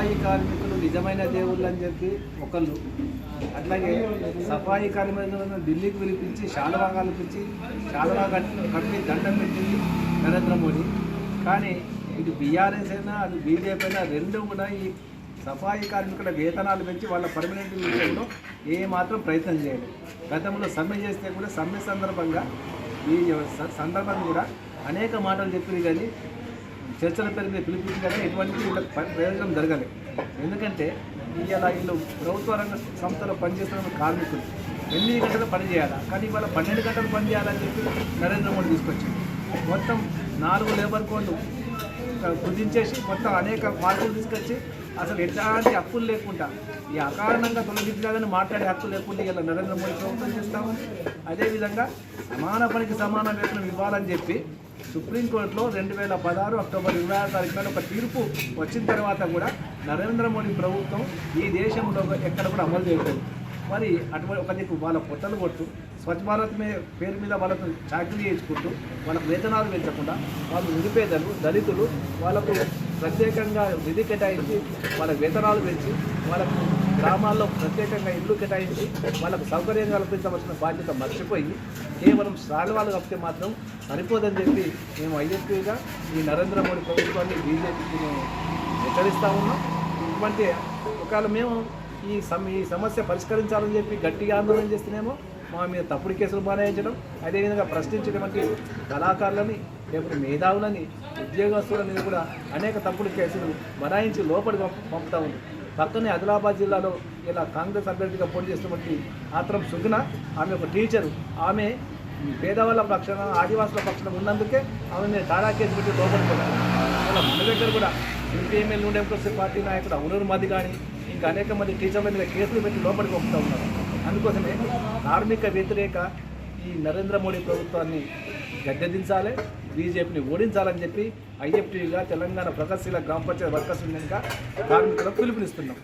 సఫాయి కార్మికులు నిజమైన దేవుళ్ళు అని చెప్పి ఒకళ్ళు. అట్లాగే సఫాయి కార్మికులను ఢిల్లీకి పిలిపించి శాలువా కల్పించి శాలువా కట్టి దండం పెట్టింది నరేంద్ర మోడీ. కానీ ఇటు బీఆర్ఎస్ అయినా అటు బీజేపీ అయినా రెండు కూడా ఈ సఫాయి కార్మికుల వేతనాలు పెంచి వాళ్ళ పర్మనెంట్ విషయంలో ఏమాత్రం ప్రయత్నం చేయాలి గతంలో సమ్మె చేస్తే కూడా సమ్మె సందర్భంగా ఈ సందర్భం కూడా అనేక మాటలు చెప్పింది కానీ చర్చల పేరు మీద పిలిపించగానే కానీ ఎటువంటి ప్రయోజనం జరగలేదు. ఎందుకంటే ఇవాళ వీళ్ళు ప్రభుత్వ రంగ సంస్థలో పనిచేస్తున్న కార్మికులు ఎనిమిది గంటలు పని చేయాలా? కానీ ఇవాళ పన్నెండు గంటలు పని చేయాలని చెప్పి నరేంద్ర మోడీ తీసుకొచ్చింది మొత్తం నాలుగు లేబర్ కోడ్లు కుదించేసి మొత్తం అనేక మార్పులు తీసుకొచ్చి అసలు ఎట్లాంటి హక్కులు లేకుండా ఈ అకారణంగా తొలగించాలని మాట్లాడే హక్కు లేకుండా ఇలా నరేంద్ర మోడీ ప్రభుత్వం చేస్తాము అదేవిధంగా సమాన పనికి సమాన వేతనం ఇవ్వాలని చెప్పి సుప్రీంకోర్టులో రెండు వేల పదహారు అక్టోబర్ ఇరవై ఆరు తారీఖున ఒక తీర్పు వచ్చిన తర్వాత కూడా నరేంద్ర మోడీ ప్రభుత్వం ఈ దేశంలో ఎక్కడ కూడా అమలు చేయలేదు. మరి అటువంటి ఒక దిక్కు వాళ్ళ పొట్టలు కొట్టు. స్వచ్ఛ భారత్ మీద పేరు మీద వాళ్ళకు చాకరీ చేసుకుంటూ వాళ్ళకు వేతనాలు పెంచకుండా వాళ్ళు నిరుపేదలు దళితులు వాళ్ళకు ప్రత్యేకంగా నిధి కేటాయించి వాళ్ళ వేతనాలు పెంచి వాళ్ళకు గ్రామాల్లో ప్రత్యేకంగా ఇల్లు కేటాయించి వాళ్ళకు సౌకర్యం కల్పించవలసిన బాధ్యత మర్చిపోయి కేవలం శాలువాలు కప్పితే మాత్రం సరిపోదని చెప్పి మేము ఐఎస్పీగా ఈ నరేంద్ర మోడీ ప్రభుత్వాన్ని బీజేపీకి మేము హెచ్చరిస్తా ఉన్నాం. ఇటువంటి ఒకవేళ మేము ఈ సమ ఈ సమస్య పరిష్కరించాలని చెప్పి గట్టిగా ఆందోళన చేస్తేనేమో మా మీద తప్పుడు కేసులు బనాయించడం అదేవిధంగా ప్రశ్నించినటువంటి కళాకారులని లేకపోతే మేధావులని ఉద్యోగస్తుల మీద కూడా అనేక తప్పుడు కేసులు బనాయించి లోపలికి పంపుతా ఉంది. పక్కనే ఆదిలాబాద్ జిల్లాలో ఇలా కాంగ్రెస్ అభ్యర్థిగా పోటీ చేసినటువంటి ఆత్రం సుగ్న ఆమె ఒక టీచర్. ఆమె పేదవాళ్ళ పక్షాన ఆదివాసుల పక్షాన ఉన్నందుకే ఆమె మీద తాడా కేసు పెట్టి లోపలికి వెళ్ళారు అలా మన దగ్గర కూడా సిపిఎంఎల్ నుండి ఎంకొచ్చే పార్టీ నాయకుడు అవునూరు మది కానీ ఇంకా అనేక మంది టీచర్ల మీద కేసులు పెట్టి లోపలికి పంపుతూ ఉన్నారు. అందుకోసమే కార్మిక వ్యతిరేక ఈ నరేంద్ర మోడీ ప్రభుత్వాన్ని గద్దెదించాలి. బీజేపీని ఓడించాలని చెప్పి ఐఎఫ్టీగా తెలంగాణ ప్రగతిశీల గ్రామ పంచాయతీ వర్కర్స్ యూనియన్గా కార్మికులకు పిలుపునిస్తున్నాం.